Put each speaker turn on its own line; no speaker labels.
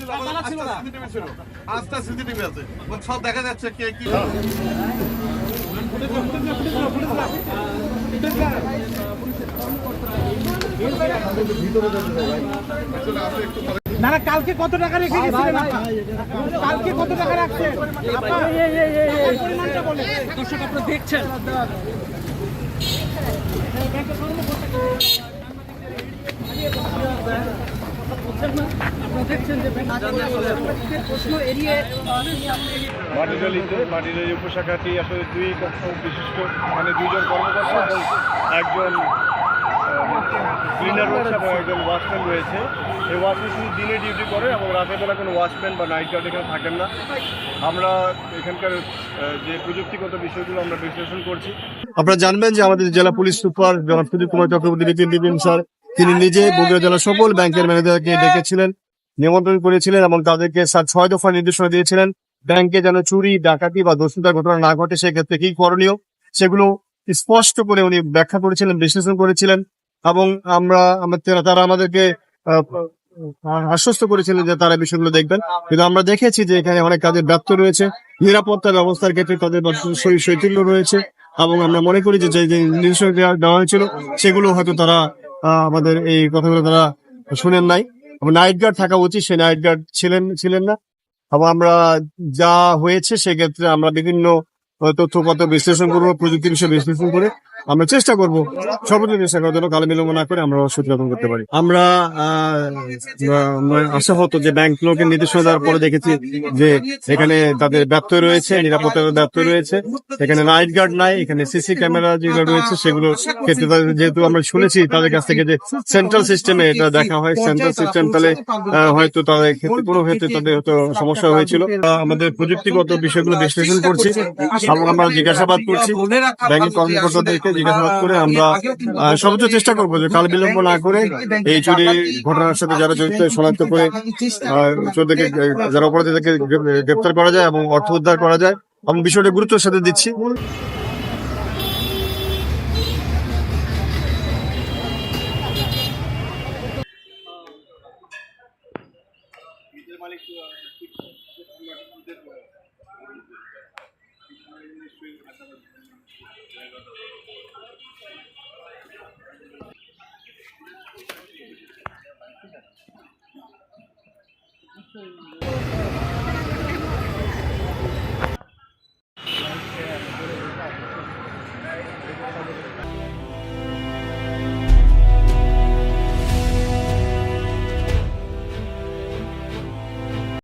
ছিল। পাঁচটা সিসিটিভি আছে। সব দেখা যাচ্ছে কে
না না কালকে কত টাকা রেখে গেছিলেন কালকে কত টাকা রাখছেন আপনার পরিমাণটা বলেন।
দর্শক আপনারা দেখছেন আপনারা
মাটিরালিতে মাটিরালি উপশাখাটি আসলে দুই বিশিষ্ট এখানে দুইজন কর্মকর্তা এবং একজন ক্লিনার রয়েছে এবং একজন ওয়াচম্যান রয়েছে। এই ওয়াচম্যান শুধু দিনে ডিউটি করে এবং রাতের বেলা কোনো ওয়াচম্যান বা নাইট গার্ড এখানে থাকেন না। আমরা এখানকার যে প্রযুক্তিগত বিষয়গুলো আমরা বিশ্লেষণ করছি।
আপনারা জানবেন যে আমাদের জেলা পুলিশ সুপার জনাব সুদীপ কুমার চক্রবর্তী নীতিন দিবিন স্যার, তিনি নিজে বগুড়া জেলা সকল ব্যাংকের ম্যানেজারকে ডেকেছিলেন। নিমন্ত্রণ করেছিলেন এবং তাদেরকে ছয় দফা নির্দেশনা দিয়েছিলেন। ব্যাংকে যেন চুরি, ডাকাতি বা দোষিতার ঘটনা না ঘটে, সেক্ষেত্রে কি করণীয়? সেগুলো স্পষ্ট করে উনি ব্যাখ্যা করেছিলেন, বিশ্লেষণ করেছিলেন এবং আমরা তারা- আমাদেরকে আশ্বস্ত করেছিলেন যে তারা বিষয়গুলো দেখবেন। কিন্তু আমরা দেখেছি যে এখানে অনেক কাজের ব্যর্থ রয়েছে। নিরাপত্তা ব্যবস্থার ক্ষেত্রে তাদের শৈথিল্য রয়েছে এবং আমরা মনে করি যে যে নির্দেশনা দেওয়া- হয়েছিল, সেগুলো হয়তো তারা আমাদের এই কথাগুলো তারা শুনেন নাই। নাইট গার্ড থাকা উচিত, সেই নাইট গার্ড ছিলেন ছিলেন না। এবং আমরা যা হয়েছে, সেক্ষেত্রে আমরা বিভিন্ন তথ্যগত বিশ্লেষণ করব, প্রযুক্তি বিষয়ে বিশ্লেষণ করে। আমরা চেষ্টা করব সর্বোচ্চ চেষ্টা করার জন্য কালো বিলম্ব না করে আমরা সচেতন করতে পারি। আমরা আশা হতো যে ব্যাংক লোকের নির্দেশনা দেওয়ার পরে দেখেছি যে এখানে তাদের ব্যর্থ রয়েছে নিরাপত্তার ব্যর্থ রয়েছে, এখানে নাইট গার্ড নাই, এখানে সিসি ক্যামেরা যেগুলো রয়েছে সেগুলো ক্ষেত্রে যেহেতু আমরা শুনেছি তাদের কাছ থেকে যে সেন্ট্রাল সিস্টেমে এটা দেখা হয়, সেন্ট্রাল সিস্টেম তাহলে হয়তো তাদের ক্ষেত্রে, কোনো ক্ষেত্রে তাদের হয়তো সমস্যা হয়েছিল। আমাদের প্রযুক্তিগত বিষয়গুলো বিশ্লেষণ করছি। আমরা জিজ্ঞাসাবাদ করছি। ব্যাংকের কর্মকর্তাদেরকে জিজ্ঞাসাবাদ করে আমরা সর্বোচ্চ চেষ্টা করব যে কাল বিলম্ব না করে এই চুরি ঘটনার সাথে যারা জড়িত শনাক্ত করে চোরদেরকে যারা অপরাধীদেরকে গ্রেপ্তার করা যায় এবং অর্থ উদ্ধার করা যায়। আমি বিষয়টা গুরুত্বের সাথে দিচ্ছি। মালিক 这